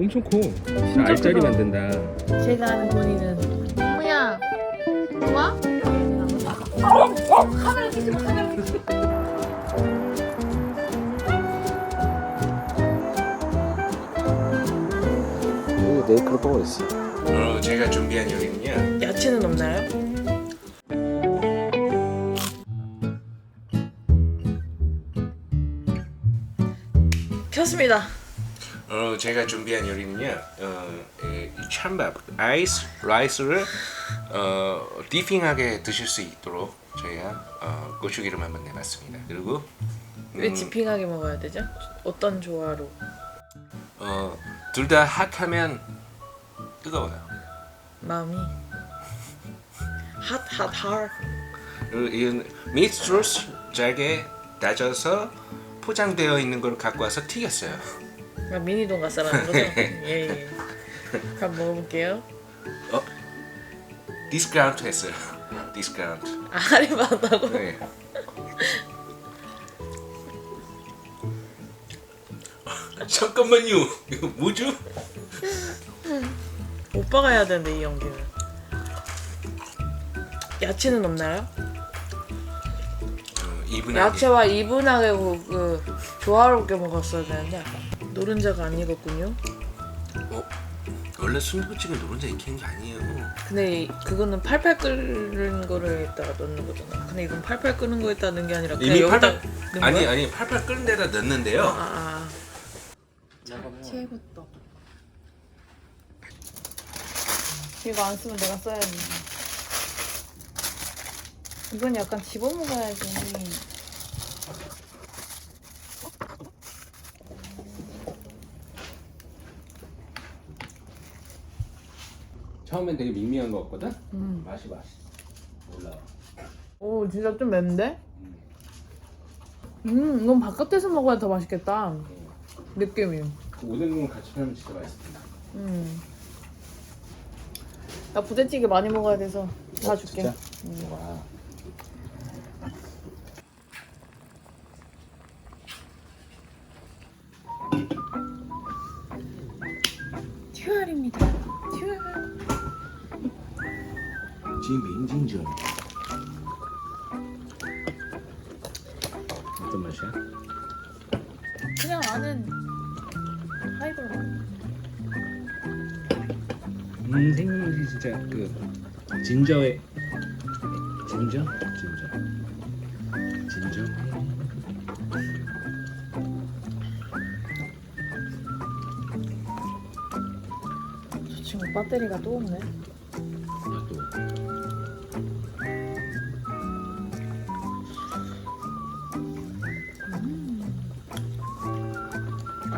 엄청 커. 진짜 알짜리 크다. 만든다. 제가 아는 본인은 뭐야 좋아? 카메라 켜지 마 카메라 켜지 마 여기 네이클 뽀가 있어. 어, 제가 준비한 요리는요. 야채는 없나요? 켰습니다 어, 제가 준비한 요리는요. 어, 에, 이 찬밥, 아이스 라이스를 어, 디핑하게 드실 수 있도록 저희가 어, 고추기름 한번 내봤습니다. 그리고 왜 지핑하게 먹어야 되죠? 어떤 조화로? 어, 둘 다 핫하면 뜨거워요. 마음이 핫핫 핫 그리고 이 미스트로스 잘게 다져서 포장되어 있는 걸 갖고 와서 튀겼어요. 아, 미니 돈가스라는 거죠? 예 예 그럼 먹어볼게요 어? 디스카운트 했어요. 디스카운트. 아, 할인 받았다고? 네. 잠깐만요. 이거 뭐죠? 오빠가 해야 되는데 이 연기는 야채는 없나요? 어. 야채와 이분하게 그, 그 조화롭게 먹었어야 되는데 노른자가 안 익었군요 어? 원래 순두부찌개 노른자 익히는 게 아니에요. 근데 이- 그거는 팔팔 끓는 거를 에다가 넣는 거잖아 근데 이건 팔팔 끓는 거에다 넣는 게 아니라 그냥 이미 여기다 팔팔 아니 거야? 아니 팔팔 끓는 데다 넣는데요. 아, 아. 최고떡 이거 안 쓰면 내가 써야지 이건 약간 집어먹어야지 처음엔 되게 밍밍한 거 같거든. 음. 맛이 맛있어. 올라와. 오 진짜 좀 맵는데? 음 이건 바깥에서 먹어야 더 맛있겠다 느낌이 그 오뎅국물 같이 하면 진짜 맛있어. 음. 나 부대찌개 많이 먹어야 돼서 다 줄게 진짜? 음. 와. 진빙진전. 어떤 맛이야? 그냥 아는 하이볼 맛 음 생각나지 진짜 그 진저의 진저 진저 진저. 저 친구 배터리가 또 없네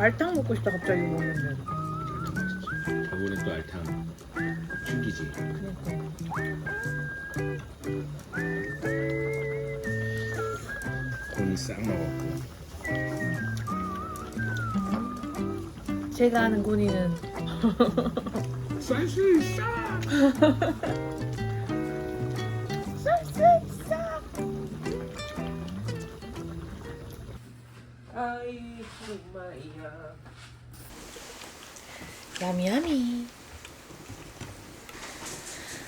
알탕 먹고 싶다 갑자기 먹는데 저번에 또 알탕 죽이지. 그니까 곤이 싹 먹었고. 제가 아는 군인은 쌀수 있어. 마야. 야미야미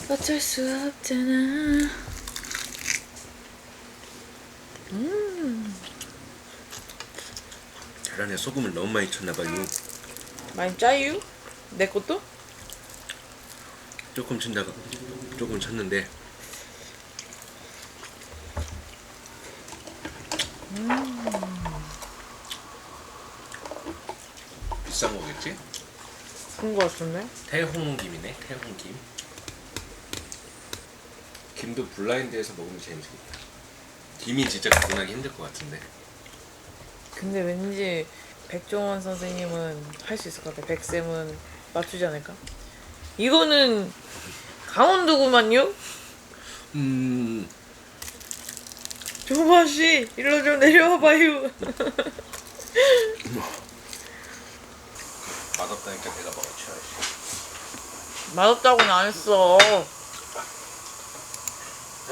어쩔 수 없잖아 음 계란에 소금을 너무 많이 쳤나봐요. 많이 짜유? 내 것도? 조금 친다가 조금 쳤는데 비 싼 거겠지? 그런 거 같은데? 태홍김이네 태홍김 김도 블라인드에서 먹으면 재밌겠다 김이 진짜 구분하기 힘들 것 같은데 근데 왠지 백종원 선생님은 할 수 있을 것 같아 백쌤은 맞추지 않을까? 이거는 강원도구만요? 음 조바씨 일로 좀 내려와봐요 맛없다니까 내가 먹어쳐야지 맛없다고는 안 했어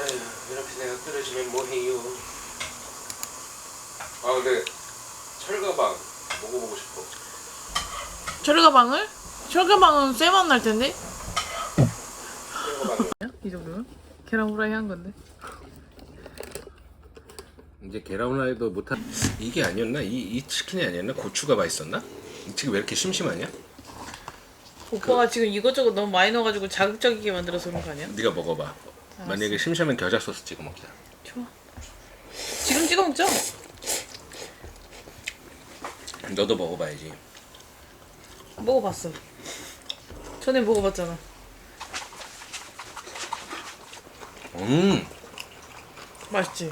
에휴 이렇게 내가 끓여주면 뭐해요 아 근데 철가방 먹어보고 싶어 철가방을? 철가방은 쇠맛 날 텐데? 이 정도면? 계란 후라이 한 건데. 이제 계란 후라이도 못한 이게 아니었나? 이, 이 치킨이 아니었나? 고추가 맛있었나? 이 치킨 왜 이렇게 심심하냐? 오빠가 지금 이것저것 너무 많이 넣어가지고 자극적이게 만들어서 그런 거 아니야? 네가 먹어봐. 만약에 심심하면 겨자 소스 찍어 먹자. 좋아. 지금 찍어 먹자. 너도 먹어봐야지. 먹어봤어. 전에 먹어봤잖아. 음, 맛있지?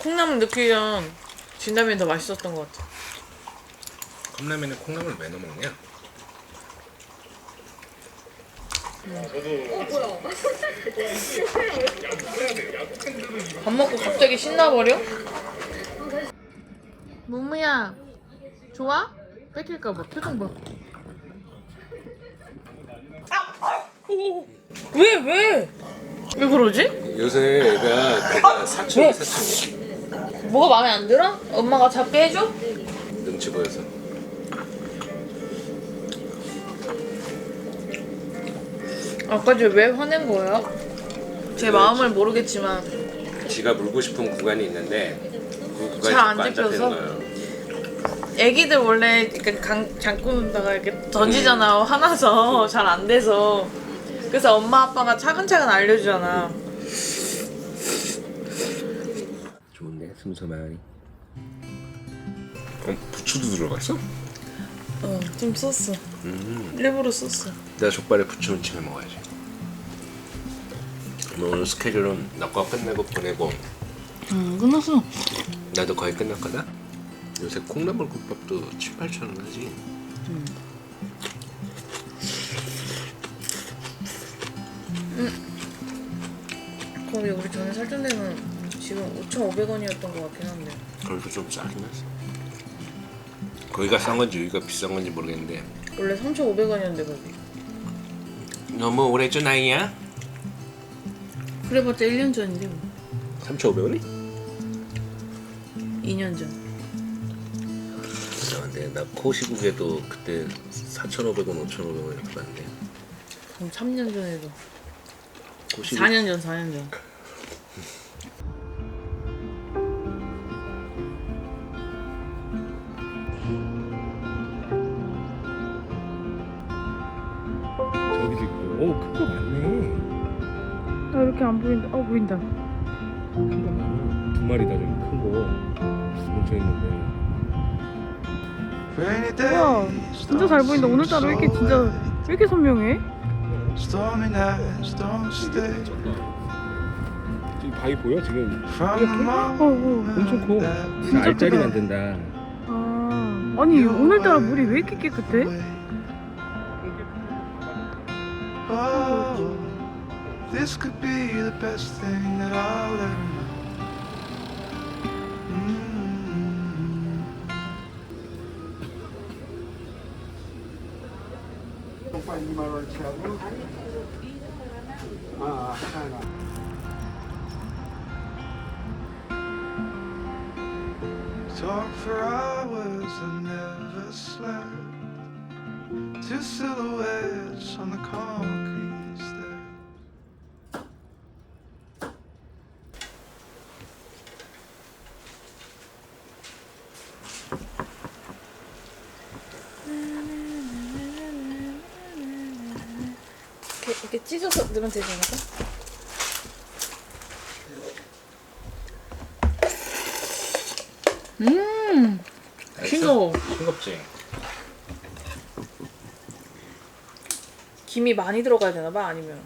콩나물 넣기엔 진라면이 더 맛있었던 것 같아. 컵라면에 콩나물 왜 넣어 먹냐? 밥 먹고 갑자기 신나버려? 무무야 좋아? 뺏길까봐 표정 봐 왜 왜? 왜 그러지? 요새 애가 걔가 사춘기 사춘기 뭐가 마음에 안 들어? 엄마가 잡게 해줘? 눈치 보여서. 아까 쟤왜 화낸 거야? 제 마음을 모르겠지만 지가 물고 싶은 구간이 있는데 그 구간이 잘안 자꾸 안 잡히는 잡혀서? 거예요. 애기들 원래 이렇게 강, 장구 놓다가 이렇게 던지잖아 화나서 잘 안 돼서 그래서 엄마 아빠가 차근차근 알려주잖아 좋은데 슴슴하니. 어, 부추도 들어갔어? 어 좀 썼어 음, 일부러 썼어 내가 족발에 부추 무침해 먹어야지. 뭐 오늘 스케줄은 낙과 끝내고 보내고 응 끝났어 나도 거의 끝났거든. 요새 콩나물 국밥도 7, 8천 원 하지. 거기 우리 전에 살던 데는 지금 5,500원이었던 것 같긴 한데 거기도 좀 싸긴 했어. 거기가 싼 건지 여기가 비싼 건지 모르겠는데. 원래 3,500원이었는데 거기. 너무 오래전 아이야? 그래봤자 1년 전인데 뭐. 3,500원이? 2년 전. 아, 근데. 나 코시국에도 그때 4,500원, 5,500원 이렇게 받는데. 그럼 3년 전에도. 코시국. 4년 전 4년 전 보인다 어 보인다 큰 거 많아. 두 마리다 저기 큰 거. 뭉쳐 있는데. 우와 진짜 잘 보인다 오늘따라 왜 이렇게 진짜 왜 이렇게 선명해? Stormy nights don't stay 저기 바위 보여 지금? 어, 어. 엄청 커. 진짜 알짜리 크다. 만든다. 아 아니 오늘따라 물이 왜 이렇게 깨끗해? This could be the best thing that I'll ever know. Mm. Talk for hours and never slept. Two silhouettes on the concrete 이렇게, 찢어서 넣으면 되지 않을까? 음 싱거워. 싱겁지? 김이 많이 들어가야 되나봐? 아니면?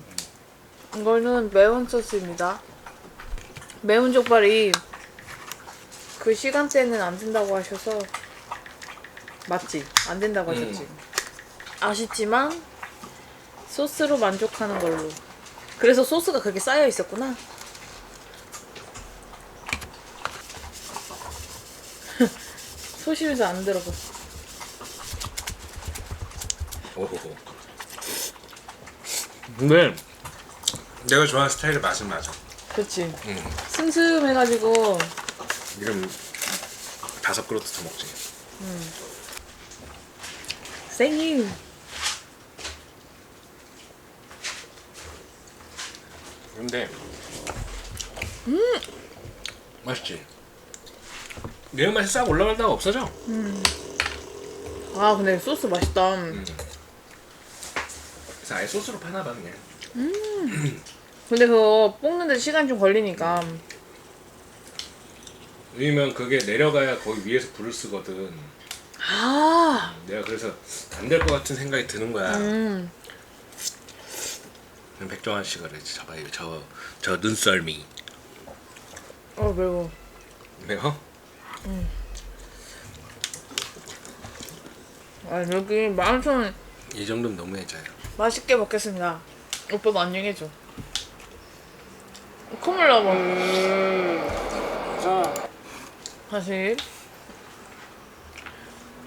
이거는 매운 소스입니다. 매운 족발이 그 시간대는 안 된다고 하셔서 맞지? 안 된다고 하셨지? 아쉽지만 소스로 만족하는 걸로. 그래서 소스가 그렇게 쌓여 있었구나. 소심해서 안 들어가. 오호호. 근데 내가 좋아하는 스타일의 맛은 맞아. 그렇지. 응. 슴슴해가지고. 이름 다섯 그릇 더 먹지. 생유. 근데 음 맛있지. 매운맛이 싹 올라가다가 없어져. 아 근데 소스 맛있다. 그래서 아예 소스로 파나 봐 그냥. 근데 그거 볶는데 시간 좀 걸리니까. 왜냐면 그게 내려가야 거기 위에서 불을 쓰거든. 아. 내가 그래서 안 될 것 같은 생각이 드는 거야. 음. 백종원 씨가 그랬지. 저봐요. 저, 저 눈썰미. 어 매워. 매워? 아 여기 만천 이 정도면 너무 해져요. 맛있게 먹겠습니다. 오빠도 안녕해줘. 콧물 나봐. 다시.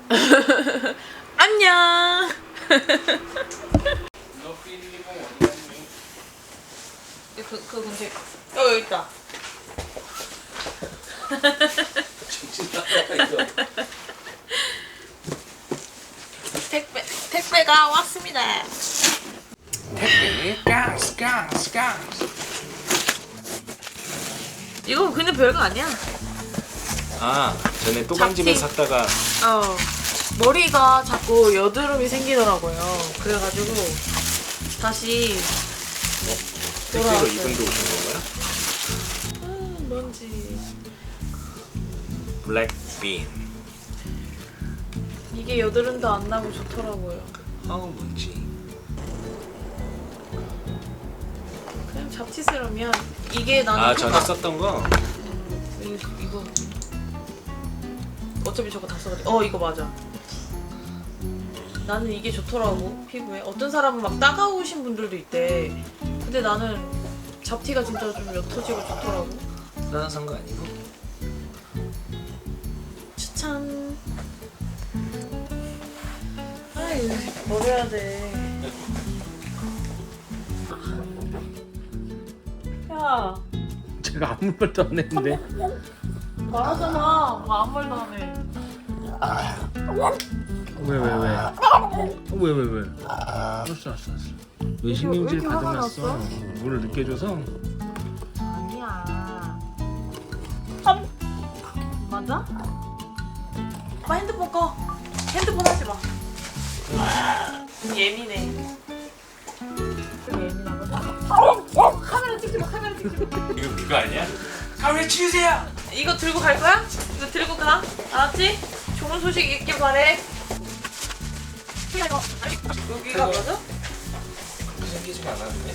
안녕. 그, 그 근처에 어 여기 있다. 택배 택배가 왔습니다. 택배 가스 가스 가스. 이거 근데 별거 아니야. 아 전에 또간집에 잡티. 샀다가 어 머리가 자꾸 여드름이 생기더라고요. 그래가지고 다시 돌아왔어요. 이분도 오신 건가요? 아, 뭔지 블랙빈. 이게 여드름도 안 나고 좋더라고요. 어우 뭔지. 그냥 잡티스러면 이게 나는 아 효과- 전에 썼던 거. 이거, 이거 어차피 저거 다 써가지고 어 이거 맞아. 나는 이게 좋더라고 피부에 어떤 사람은 막 따가우신 분들도 있대. 근데 나는 잡티가 진짜 좀 옅어지고 좋더라고. 나는 산 거 아니고. 추천. 아 이거 버려야 돼. 야 제가 아무 말도 안 했는데. 말하잖아. 뭐 아무 말도 안 해. 왜 왜 왜? 왜 왜 왜? 알았어 알았어 알았어. 외식용지를 왜 이렇게 화가 가져놨어. 났어? 물을 늦게 줘서. 아니야. 함. 맞아? 오빠 핸드폰 꺼. 핸드폰 하지 마. 예민해. 예민하거든. 카메라 찍지 마. 카메라 찍지 마. 이거 그거 아니야? 카메라 치우세요. 이거 들고 갈 거야? 이거 들고 가. 알았지? 좋은 소식 있길 바래. 여기가 맞아? 않았는데.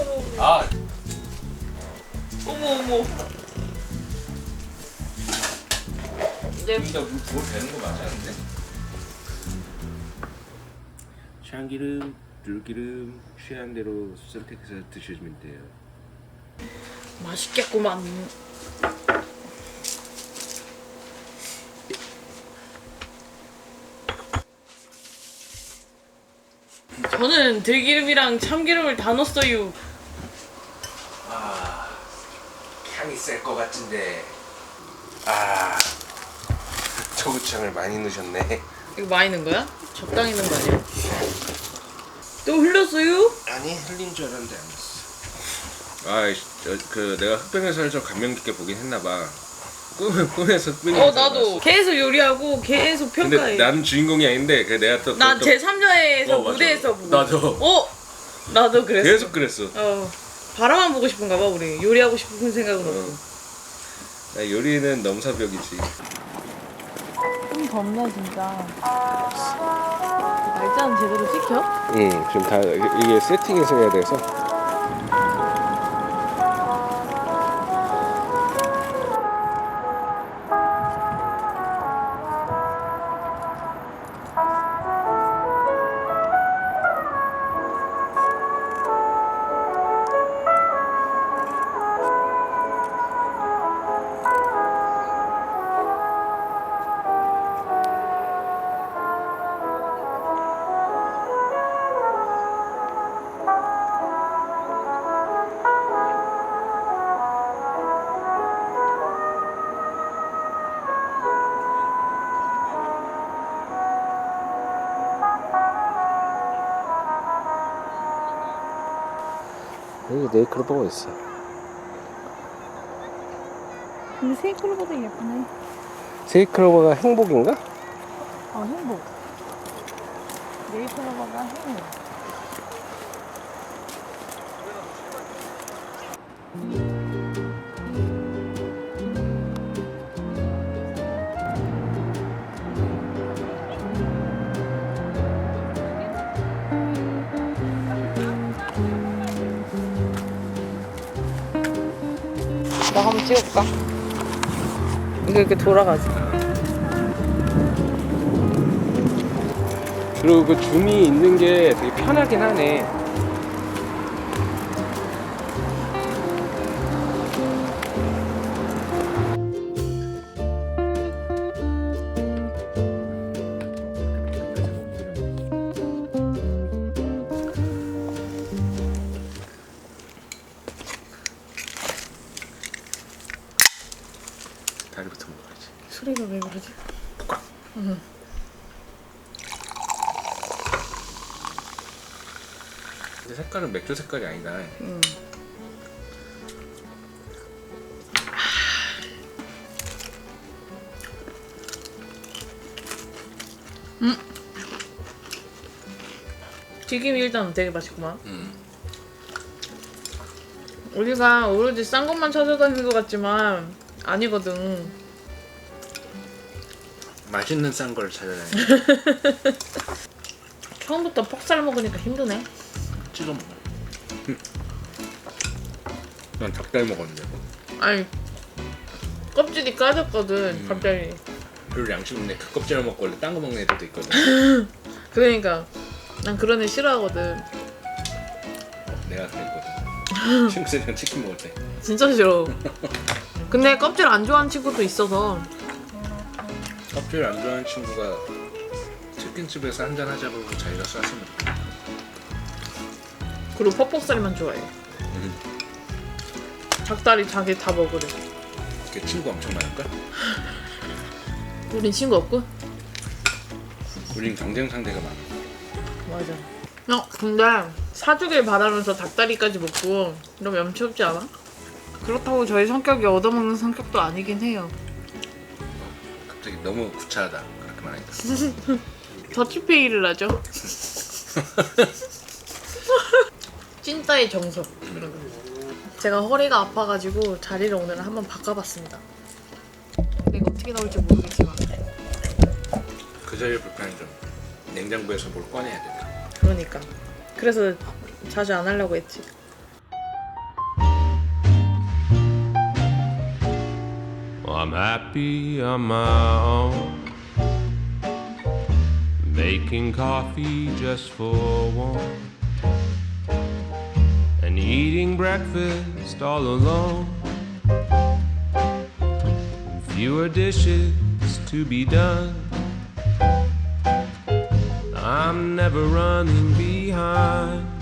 어머 아 어머 어머. 이제 여기다 물 부어 되는 거 맞았는데? 참기름, 들기름 취한 대로 선택해서 드시면 돼요. 맛있겠구만. 저는 들기름이랑 참기름을 다 넣었어요. 아 향이 셀 것 같은데. 아 초고추장을 많이 넣으셨네. 이거 많이 넣은 거야? 적당히 넣은 거 아니야? 또 흘렸어요? 아니 흘린 줄 알았는데 안 했어. 아 그 내가 흑백에서 좀 감명 깊게 보긴 했나 봐. 꿈 꿈에서 흑백에서. 어 나도 계속 요리하고 계속 근데 평가해. 나는 주인공이 아닌데 그 내가 또. 난 또- 제 3자에서 어, 맞아. 무대에서 보고. 나도. 어? 나도 그랬어. 계속 그랬어. 어. 바라만 보고 싶은가 봐 우리. 요리하고 싶은 생각은 없고. 나 요리는 넘사벽이지. 좀 덥네 진짜. 날짜는 제대로 찍혀? 응, 지금 다 이게 세팅해서 해야 돼서. 네이클로버가 있어. 근데 세이클로보다 예쁘네. 세이클로버가 행복인가? 아 행복. 네이클로버가 행복. 찍어볼까? 이게 이렇게 돌아가지. 그리고 그 줌이 있는 게 되게 편하긴 하네. 근데 색깔은 맥주 색깔이 아니다. 음. 음. 튀김이 일단 되게 맛있구만. 음. 우리가 오로지 싼 것만 찾아다니는 것 같지만 아니거든. 맛있는 싼 걸 찾아다니. 처음부터 퍽살 먹으니까 힘드네. 찍어 먹어. 난 닭다리 먹었는데. 아니 껍질이 까졌거든 갑자기. 별로 양심 없네. 그 껍질을 먹고 원래 딴 거 먹는 애들도 있거든. 그러니까 난 그런 애 싫어하거든. 내가 그랬거든. 친구들이랑 치킨 먹을 때. 진짜 싫어. 근데 껍질 안 좋아하는 친구도 있어서 껍질 안 좋아하는 친구가 치킨집에서 한잔 하자고 자기가 쐈으면 좋겠다. 그리고 퍽퍽살이만 좋아해. 닭다리 자기 다 먹으래. 걔 친구 엄청 많을까? 우린 친구 없고? 우린 경쟁 상대가 많아. 맞아. 어 근데 사주길 바라면서 닭다리까지 먹고 너무 염치 없지 않아? 그렇다고 저희 성격이 얻어먹는 성격도 아니긴 해요. 갑자기 너무 구차하다. 그렇게 말하니까. 더치페이를 하죠. 찐따의 정석. 제가 허리가 아파가지고 자리를 오늘 한번 바꿔봤습니다. 내가 어떻게 나올지 모르겠지만. 그 자리에 불편한 점. 냉장고에서 뭘 꺼내야 된다. 그러니까. 그래서 자주 안 하려고 했지. Well, I'm happy on my own. Making coffee just for one. Eating breakfast all alone. Fewer dishes to be done. I'm never running behind.